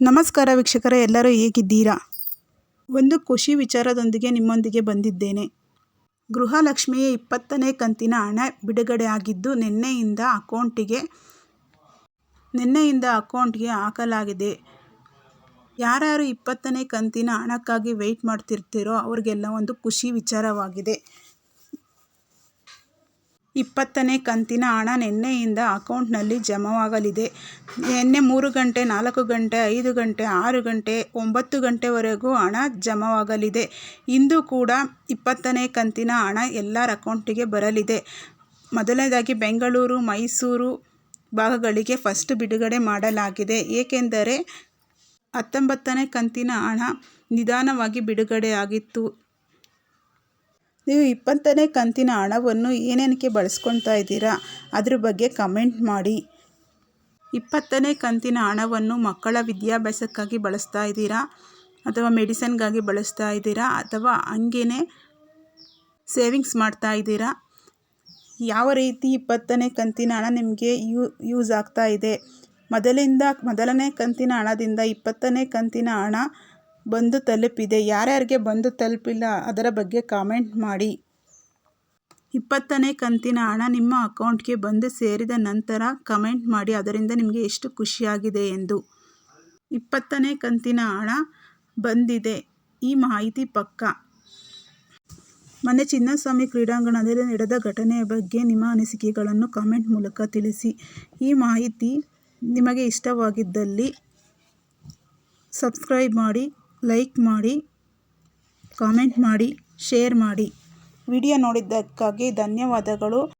ನಮಸ್ಕಾರ ವೀಕ್ಷಕರೇ, ಎಲ್ಲರೂ ಹೇಗಿದ್ದೀರಾ? ಒಂದು ಖುಷಿ ವಿಚಾರದೊಂದಿಗೆ ನಿಮ್ಮೊಂದಿಗೆ ಬಂದಿದ್ದೇನೆ. ಗೃಹಲಕ್ಷ್ಮಿಯ ಇಪ್ಪತ್ತನೇ ಕಂತಿನ ಹಣ ಬಿಡುಗಡೆ ಆಗಿದ್ದು, ನಿನ್ನೆಯಿಂದ ಅಕೌಂಟಿಗೆ, ನಿನ್ನೆಯಿಂದ ಅಕೌಂಟ್ಗೆ ಹಾಕಲಾಗಿದೆ. ಯಾರ್ಯಾರು ಇಪ್ಪತ್ತನೇ ಕಂತಿನ ಹಣಕ್ಕಾಗಿ ವೆಯ್ಟ್ ಮಾಡ್ತಿರ್ತೀರೋ, ಅವ್ರಿಗೆಲ್ಲ ಒಂದು ಖುಷಿ ವಿಚಾರವಾಗಿದೆ. ಇಪ್ಪತ್ತನೇ ಕಂತಿನ ಹಣ ನಿನ್ನೆಯಿಂದ ಅಕೌಂಟ್ನಲ್ಲಿ ಜಮವಾಗಲಿದೆ. ನಿನ್ನೆ ಮೂರು ಗಂಟೆ, ನಾಲ್ಕು ಗಂಟೆ, ಐದು ಗಂಟೆ, ಆರು ಗಂಟೆ, ಒಂಬತ್ತು ಗಂಟೆವರೆಗೂ ಹಣ ಜಮವಾಗಲಿದೆ. ಇಂದು ಕೂಡ ಇಪ್ಪತ್ತನೇ ಕಂತಿನ ಹಣ ಎಲ್ಲರ ಅಕೌಂಟಿಗೆ ಬರಲಿದೆ. ಮೊದಲನೇದಾಗಿ ಬೆಂಗಳೂರು, ಮೈಸೂರು ಭಾಗಗಳಿಗೆ ಫಸ್ಟ್ ಬಿಡುಗಡೆ ಮಾಡಲಾಗಿದೆ. ಏಕೆಂದರೆ ಹತ್ತೊಂಬತ್ತನೇ ಕಂತಿನ ಹಣ ನಿಧಾನವಾಗಿ ಬಿಡುಗಡೆಯಾಗಿತ್ತು. ನೀವು ಇಪ್ಪತ್ತನೇ ಕಂತಿನ ಹಣವನ್ನು ಏನೇನಕ್ಕೆ ಬಳಸ್ಕೊತಾ ಇದ್ದೀರಾ? ಅದ್ರ ಬಗ್ಗೆ ಕಮೆಂಟ್ ಮಾಡಿ. ಇಪ್ಪತ್ತನೇ ಕಂತಿನ ಹಣವನ್ನು ಮಕ್ಕಳ ವಿದ್ಯಾಭ್ಯಾಸಕ್ಕಾಗಿ ಬಳಸ್ತಾ ಇದ್ದೀರಾ? ಅಥವಾ ಮೆಡಿಸನ್ಗಾಗಿ ಬಳಸ್ತಾ ಇದ್ದೀರಾ? ಅಥವಾ ಹಂಗೇ ಸೇವಿಂಗ್ಸ್ ಮಾಡ್ತಾ ಇದ್ದೀರಾ? ಯಾವ ರೀತಿ ಇಪ್ಪತ್ತನೇ ಕಂತಿನ ಹಣ ನಿಮಗೆ ಯೂ, ಯೂಸ್ ಆಗ್ತಾ ಇದೆ? ಮೊದಲಿಂದ, ಮೊದಲನೇ ಕಂತಿನ ಹಣದಿಂದ ಇಪ್ಪತ್ತನೇ ಕಂತಿನ ಹಣ ಬಂದು ತಲುಪಿದೆ. ಯಾರ್ಯಾರಿಗೆ ಬಂದು ತಲುಪಿಲ್ಲ ಅದರ ಬಗ್ಗೆ ಕಾಮೆಂಟ್ ಮಾಡಿ. ಇಪ್ಪತ್ತನೇ ಕಂತಿನ ಹಣ ನಿಮ್ಮ ಅಕೌಂಟ್ಗೆ ಬಂದು ಸೇರಿದ ನಂತರ ಕಮೆಂಟ್ ಮಾಡಿ. ಅದರಿಂದ ನಿಮಗೆ ಎಷ್ಟು ಖುಷಿಯಾಗಿದೆ ಎಂದು. ಇಪ್ಪತ್ತನೇ ಕಂತಿನ ಹಣ ಬಂದಿದೆ. ಈ ಮಾಹಿತಿ ಪಕ್ಕ. ಮೊನ್ನೆ ಚಿನ್ನಸ್ವಾಮಿ ಕ್ರೀಡಾಂಗಣದಲ್ಲಿ ನಡೆದ ಘಟನೆಯ ಬಗ್ಗೆ ನಿಮ್ಮ ಅನಿಸಿಕೆಗಳನ್ನು ಕಾಮೆಂಟ್ ಮೂಲಕ ತಿಳಿಸಿ. ಈ ಮಾಹಿತಿ ನಿಮಗೆ ಇಷ್ಟವಾಗಿದ್ದಲ್ಲಿ ಸಬ್ಸ್ಕ್ರೈಬ್ ಮಾಡಿ. ಲೈಕ್ ಮಾಡಿ ಕಾಮೆಂಟ್ ಮಾಡಿ ಶೇರ್ ಮಾಡಿ. ವಿಡಿಯೋ ನೋಡಿದ್ದಕ್ಕಾಗಿ ಧನ್ಯವಾದಗಳು.